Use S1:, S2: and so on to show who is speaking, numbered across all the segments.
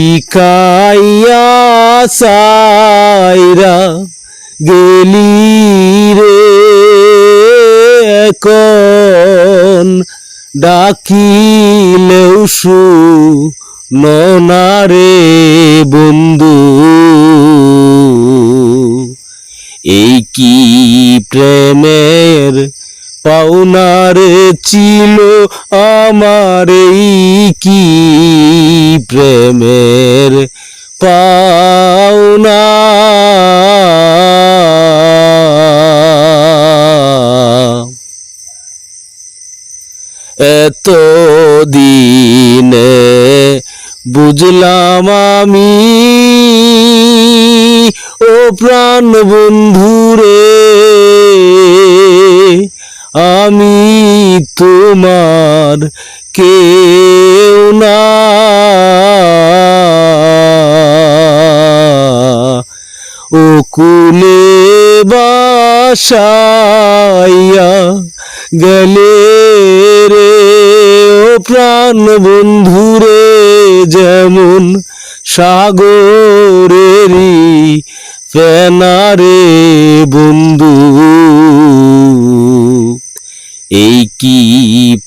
S1: শিকাইয়া সাইরা গেলি রে এখন। ডাকিলেও সু ননারে বন্ধু। এই কি প্রেমের পাওনারে ছিল আমার কি প্রেমের পাওনা? এত দিনে বুঝলাম আমি ও প্রাণ বন্ধুরে আমি তোমার কেউ না। ও কুলে বাসাইয়া গেলে রে, ও প্রাণ বন্ধুরে, যেমন সাগরেরই ফেনারে বন্ধু এই কি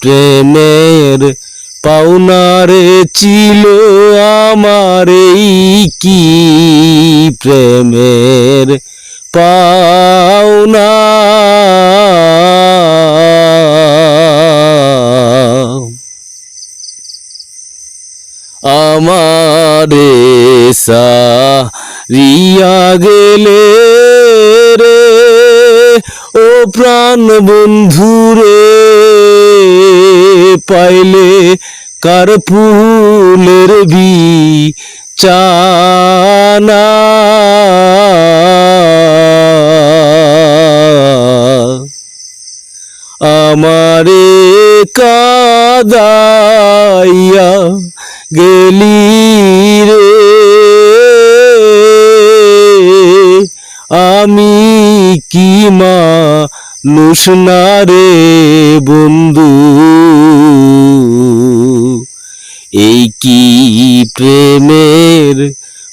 S1: প্রেমের পাওনারে ছিল আমার কি প্রেমের পাওনা? আমারে রিয়া গেলে রে ও প্রাণ বন্ধুরে পাইলে কার ফুলের বি চানা আমারে কাদাইয়া গেলি রে। আমি কি মা নুসনা রে বন্ধু। এই কি প্রেমের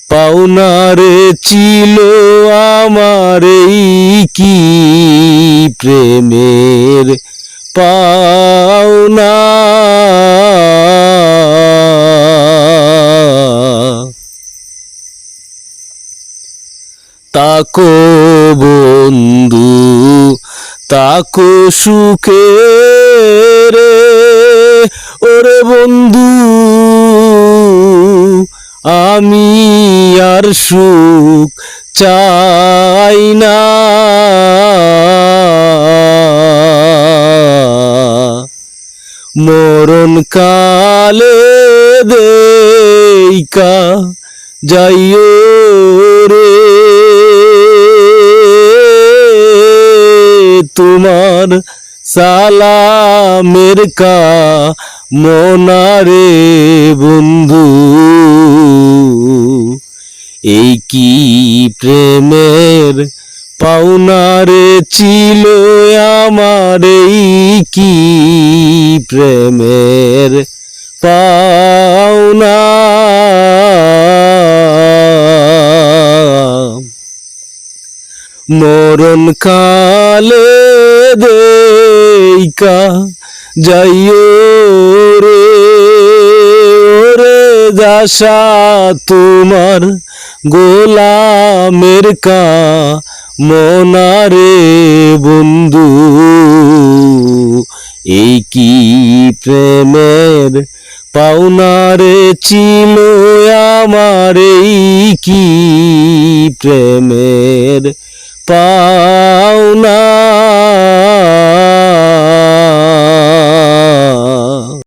S1: পাওনারে ছিল আমার? এই কি প্রেমের পাওনা? তাকো বন্ধু। তাকো সুখে রে, ওরে বন্ধু, আমি আর সুখ চাই না। মরণ কালে দেইকা যাইও রে। তোমার সালামের কা মনারে বন্ধু। এই কি প্রেমের পাওনারে ছিল আমার? এই কি প্রেমের পাওনা? মরণ কালে দেইকা, যাইও রে রে দাসা তোমার গোলামের কা, মনারে বন্ধু। এই কি প্রেমের পাওনারে ছিল আমার? কি প্রেমের পা